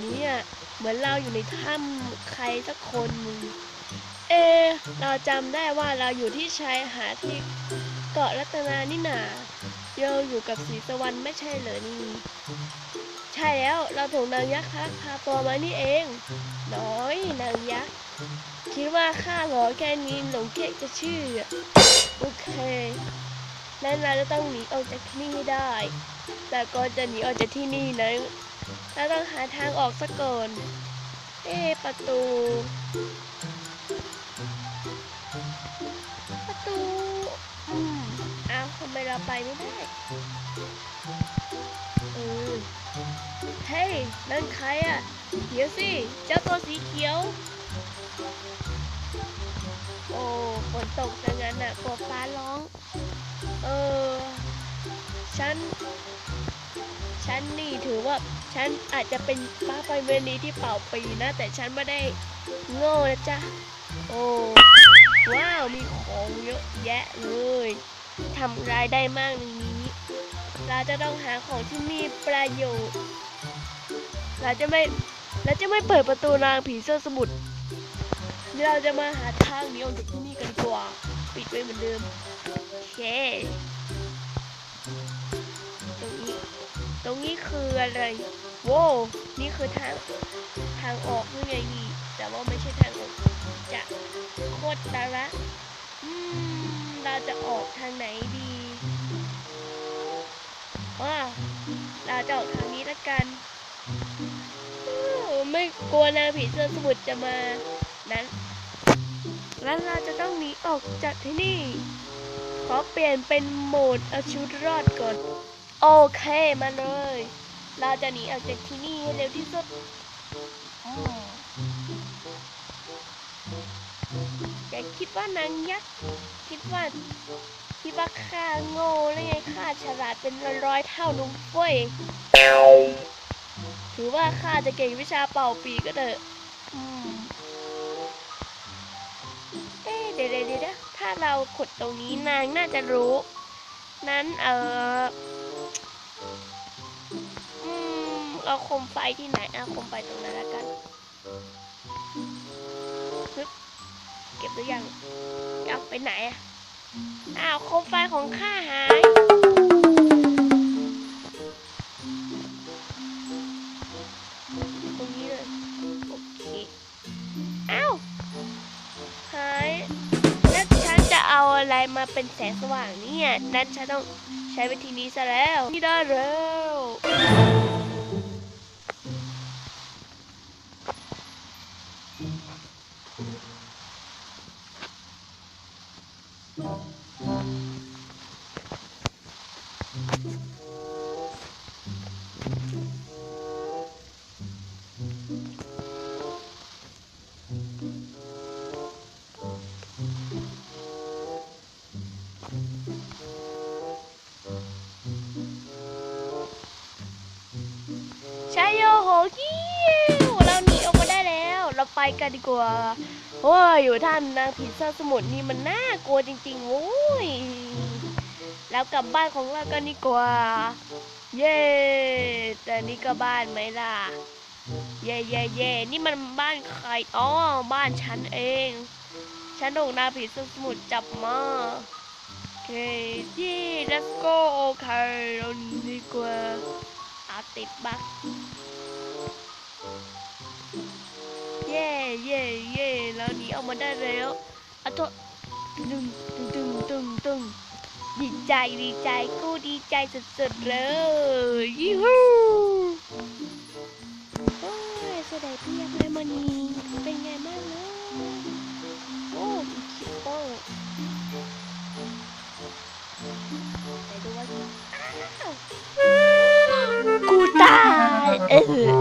เนี่ย เหมือนเราอยู่ในถ้ำใครสักคนนึงเอ เราจำได้ว่าเราอยู่ที่ชายหาดที่เกาะรัตนานี่นาเราอยู่กับสีสวรรค์ไม่ใช่เหรอนี่ ใช่แล้วเราถูกนางยักษ์ลักพาตัวมานี่เอง น้อยนางยักษ์คิดว่าข้าหรอแค่นี้หลงเก๊กจะชื่อ โอเคนั้นเราจะต้องหนีออกจากที่นี่ให้ได้ แต่ก่อนจะหนีออกจากที่นี่นะ เราต้องหาทางออกซะก่อนเอ๊ประตู ประตูอ้าวทำไมเราไปไม่ได้เออเฮ้ยนั่นใครอะ เดี๋ยวสิ เจ้าตัวสีเขียว โอ้ฝนตกดังนั้นน่ะกลัวฟ้าร้อง เออ ฉัน ฉันนี่ถือว่าฉันอาจจะเป็นป้าไฟเวนีที่เป่าปีนะ แต่ฉันไม่ได้โง่นะจ๊ะ โอ้ว้าวมีของเยอะแยะเลยทำรายได้มากในนี้ เราจะต้องหาของที่มีประโยชน์ เราจะไม่เราจะไม่เปิดประตูนางผีเสื้อสมุทรเราจะมาหาทางหนีออกจากที่นี่กันดีกว่า ปิดไว้เหมือนเดิมโอเค รงนี้คืออะไรโว้วนี่คือทางทางออกนี่ไงี่แต่ว่าไม่ใช่ทางออกจะโคตรตาละอืมเราจะออกทางไหนดีว่าเราจะออกทางนี้ละกันอู้ไม่กลัวนางผีเสื้อสมุทรจะมานั้นแล้วเราจะต้องหนีออกจากที่นี่ขอเปลี่ยนเป็นโหมดเอาชีวิตรอดก่อน โอเคมาเลย เราจะหนีออกจากที่นี่ให้เร็วที่สุดอืมอย่าคิดว่านางยักษ์คิดว่าคิดว่าข้าโง่แล้วไงข้าฉลาดเป็นร้อยๆเท่านุ่มเฟ้ยถือว่าข้าจะเก่งวิชาเป่าปีก็เถอะอืมเอ๊ะเดี๋ยวเดี๋ยวเดี๋ยวถ้าเราขุดตรงนี้นางน่าจะรู้ นั้นเอออื เอาคมไฟที่ไหนเอาคมไฟตรงนั้นแล้วกันฮึบเก็บหรือยังเอาไปไหนอะอ้าวโคมไฟของข้าหายตรงนี้เลยโอเคอ้าวหายแล้วฉันจะเอาอะไรมาเป็นแสงสว่างเนี่ย นั้นฉันต้องใช้วิธีนี้ซะแล้ว นี่ได้แล้ว ช ไปกันดีกว่าโอ้ยอยู่ท่านนางผีเสื้อสมุทรนี่มันน่ากลัวจริงๆโว้ยแล้วกลับบ้านของเรากันดีกว่า เย้แต่นี่ก็บ้านไหมล่ะ เย่เย่เย่นี่มันบ้านใครอ๋อบ้านฉันเอง ฉันโดนนางผีเสื้อสมุทรจับมาโอเคเย่ let's go โอเคเราหนีดีกว่าอาติดบัก เย่เย่แล้วนี้เอามาได้แล้วอะโทษตึงตึงตึงตึงตึงดีใจดีใจกูดีใจสุดๆเลยยี่หู้โอ้ยสดายเพียบเลยมันนี้เป็นไงบ้างเนาะโอ้คิปโป้ไปดูว่ากูตายเออ